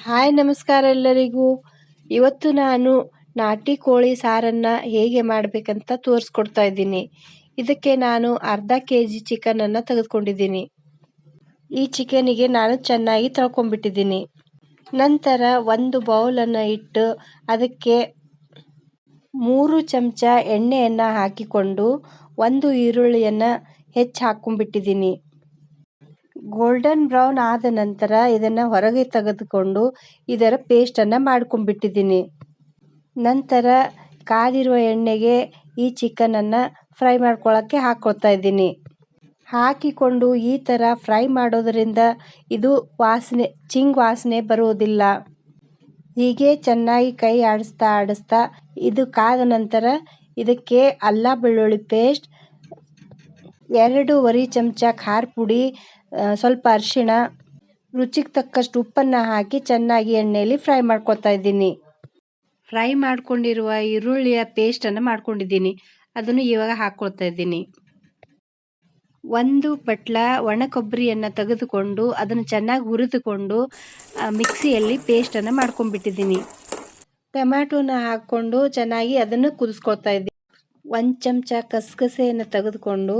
Hi, ನಮಸ್ಕಾರ ಎಲ್ಲರಿಗೂ. ಇವತ್ತು ನಾನು ನಾಟಿ ಕೋಳಿ ಸಾರನ್ನು ಹೇಗೆ ಮಾಡಬೇಕಂತ ತೋರಿಸ್ಕೊಡ್ತಾ ಇದ್ದೀನಿ. ಇದಕ್ಕೆ ನಾನು ಅರ್ಧ ಕೆ ಜಿ ಚಿಕನನ್ನು ತೆಗೆದುಕೊಂಡಿದ್ದೀನಿ. ಈ ಚಿಕನಿಗೆ ನಾನು ಚೆನ್ನಾಗಿ ತೊಳ್ಕೊಂಡ್ಬಿಟ್ಟಿದ್ದೀನಿ. ನಂತರ ಒಂದು ಬೌಲನ್ನು ಇಟ್ಟು ಅದಕ್ಕೆ ಮೂರು ಚಮಚ ಎಣ್ಣೆಯನ್ನು ಹಾಕಿಕೊಂಡು ಒಂದು ಈರುಳ್ಳಿಯನ್ನು ಹೆಚ್ಚು ಹಾಕ್ಕೊಂಡ್ಬಿಟ್ಟಿದ್ದೀನಿ ಗೋಲ್ಡನ್ ಬ್ರೌನ್ ಆದ ನಂತರ ಇದನ್ನು ಹೊರಗೆ ತೆಗೆದುಕೊಂಡು ಇದರ ಪೇಸ್ಟನ್ನು ಮಾಡ್ಕೊಂಡ್ಬಿಟ್ಟಿದ್ದೀನಿ. ನಂತರ ಕಾದಿರುವ ಎಣ್ಣೆಗೆ ಈ ಚಿಕನನ್ನು ಫ್ರೈ ಮಾಡ್ಕೊಳ್ಳೋಕ್ಕೆ ಹಾಕ್ಕೊಳ್ತಾ ಇದ್ದೀನಿ. ಹಾಕಿಕೊಂಡು ಈ ಥರ ಫ್ರೈ ಮಾಡೋದರಿಂದ ಇದು ವಾಸನೆ, ಚಿಂಗ್ ವಾಸನೆ ಬರುವುದಿಲ್ಲ. ಹೀಗೆ ಚೆನ್ನಾಗಿ ಕೈ ಆಡಿಸ್ತಾ ಆಡಿಸ್ತಾ ಇದು ಕಾದ ನಂತರ ಇದಕ್ಕೆ ಅಲ್ಲ ಬೆಳ್ಳುಳ್ಳಿ ಪೇಸ್ಟ್ ಎರಡೂವರೆ ಚಮಚ ಖಾರ ಪುಡಿ ಸ್ವಲ್ಪ ಅರಿಶಿಣ, ರುಚಿಗೆ ತಕ್ಕಷ್ಟು ಉಪ್ಪನ್ನು ಹಾಕಿ ಚೆನ್ನಾಗಿ ಎಣ್ಣೆಯಲ್ಲಿ ಫ್ರೈ ಮಾಡ್ಕೊತಾ ಇದ್ದೀನಿ. ಫ್ರೈ ಮಾಡ್ಕೊಂಡಿರುವ ಈರುಳ್ಳಿಯ ಪೇಸ್ಟನ್ನು ಮಾಡ್ಕೊಂಡಿದ್ದೀನಿ. ಅದನ್ನು ಇವಾಗ ಹಾಕ್ಕೊಳ್ತಾ ಇದ್ದೀನಿ. ಒಂದು ಪಟ್ಲ ಒಣ ಕೊಬ್ಬರಿಯನ್ನು ತೆಗೆದುಕೊಂಡು ಅದನ್ನು ಚೆನ್ನಾಗಿ ಹುರಿದುಕೊಂಡು ಮಿಕ್ಸಿಯಲ್ಲಿ ಪೇಸ್ಟನ್ನು ಮಾಡ್ಕೊಂಡ್ಬಿಟ್ಟಿದ್ದೀನಿ. ಟೊಮ್ಯಾಟೋನ ಹಾಕ್ಕೊಂಡು ಚೆನ್ನಾಗಿ ಅದನ್ನು ಕುದಿಸ್ಕೊಳ್ತಾ ಇದ್ದೀನಿ. ಒಂದು ಚಮಚ ಕಸಗಸೆಯನ್ನು ತೆಗೆದುಕೊಂಡು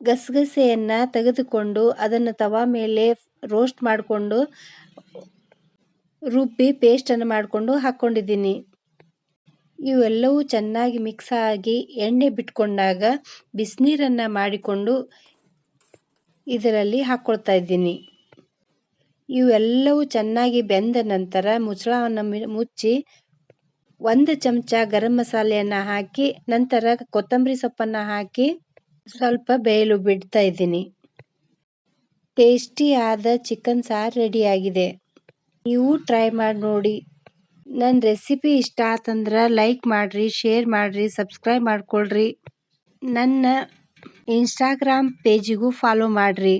ಗಸಗಸೆಯನ್ನು ತೆಗೆದುಕೊಂಡು ಅದನ್ನು ತವಾ ಮೇಲೆ ರೋಸ್ಟ್ ಮಾಡಿಕೊಂಡು ರುಬ್ಬಿ ಪೇಸ್ಟನ್ನು ಮಾಡಿಕೊಂಡು ಹಾಕ್ಕೊಂಡಿದ್ದೀನಿ ಇವೆಲ್ಲವೂ ಚೆನ್ನಾಗಿ ಮಿಕ್ಸ್ ಆಗಿ ಎಣ್ಣೆ ಬಿಟ್ಕೊಂಡಾಗ ಬಿಸಿನೀರನ್ನು ಮಾಡಿಕೊಂಡು ಇದರಲ್ಲಿ ಹಾಕ್ಕೊಳ್ತಾ ಇದ್ದೀನಿ. ಇವೆಲ್ಲವೂ ಚೆನ್ನಾಗಿ ಬೆಂದ ನಂತರ ಮುಚ್ಚಳವನ್ನು ಮುಚ್ಚಿ ಒಂದು ಚಮಚ ಗರಂ ಮಸಾಲೆಯನ್ನು ಹಾಕಿ ನಂತರ ಕೊತ್ತಂಬರಿ ಸೊಪ್ಪನ್ನು ಹಾಕಿ ಸ್ವಲ್ಪ ಬೇಯಲು ಬಿಡ್ತಾ ಇದ್ದೀನಿ. ಟೇಸ್ಟಿ ಆದ ಚಿಕನ್ ಸಾರು ರೆಡಿಯಾಗಿದೆ. ನೀವು ಟ್ರೈ ಮಾಡಿ ನೋಡಿ. ನನ್ನ ರೆಸಿಪಿ ಇಷ್ಟ ಆತಂದ್ರೆ ಲೈಕ್ ಮಾಡಿರಿ, ಶೇರ್ ಮಾಡಿರಿ, ಸಬ್ಸ್ಕ್ರೈಬ್ ಮಾಡ್ಕೊಳ್ರಿ. ನನ್ನ ಇನ್ಸ್ಟಾಗ್ರಾಮ್ ಪೇಜಿಗೂ ಫಾಲೋ ಮಾಡಿರಿ.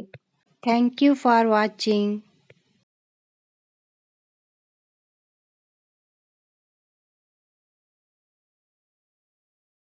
Thank you for watching.